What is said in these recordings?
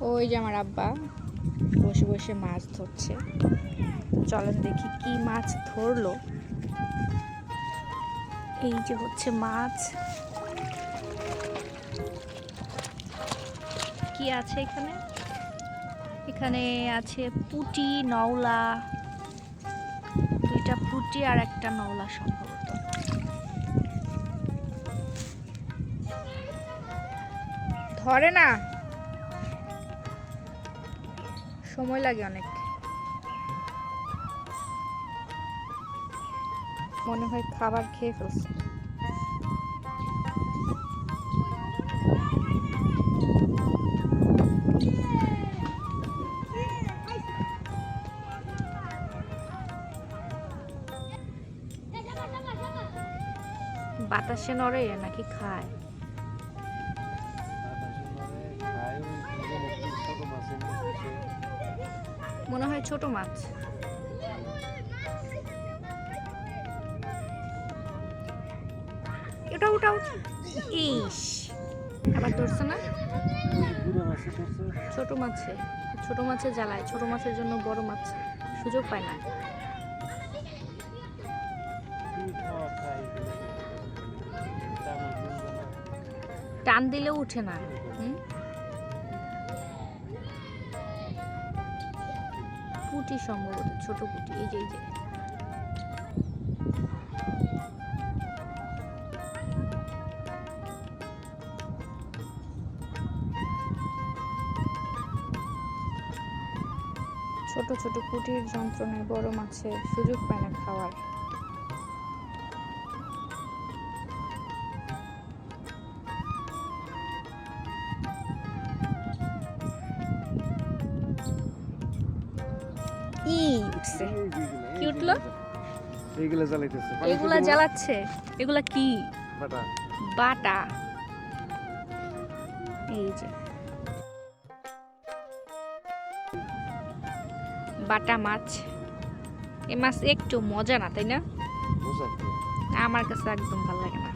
ওই যে আমার আব্বা বসে বসে মাছ ধরছে। চলেন দেখি কি মাছ ধরলো। এই যে হচ্ছে মাছ। কি আছে এখানে? এখানে আছে পুটি, নওলা। দুইটা পুটি আর একটা নওলা সম্ভবত। ধরে না। সময় লাগে অনেক। মনে হয় খাবার খেয়ে ফেলছে। বাতাসে নড়ে নাকি খায়? মনে হয় ছোট মাছ। এটা ওটাও ইস, আবার ধরছে না? ছোট মাছে ছোট মাছে জ্বালায়, ছোট মাছের জন্য বড় মাছ সুযোগ পায় না। টান দিলেও উঠে না, হুম? পুটি সম্ভবত ছোট গুটি, এই যে এই যে। ছোট ছোট কুটির যন্ত্রণায় বড় মাছে সুযোগ পায় না খাওয়ার। ই উঠছে কি উঠল? এইগুলা জ্বালাইতেছে। এগুলা জ্বালাচ্ছে? এগুলা কি? বাটা। বাটা। এই যে। বাটা মাছ। এই মাছ একটু মজা না তাই না? বুঝা আমার কাছে একদম ভালো লাগে না।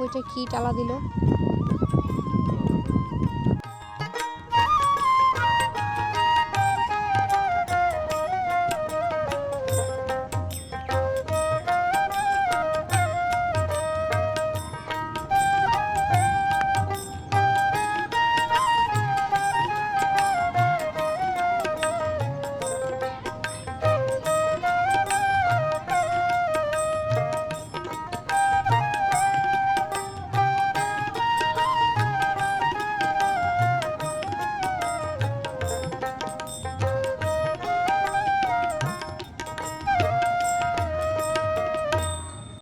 ওইটা কি টালা দিল?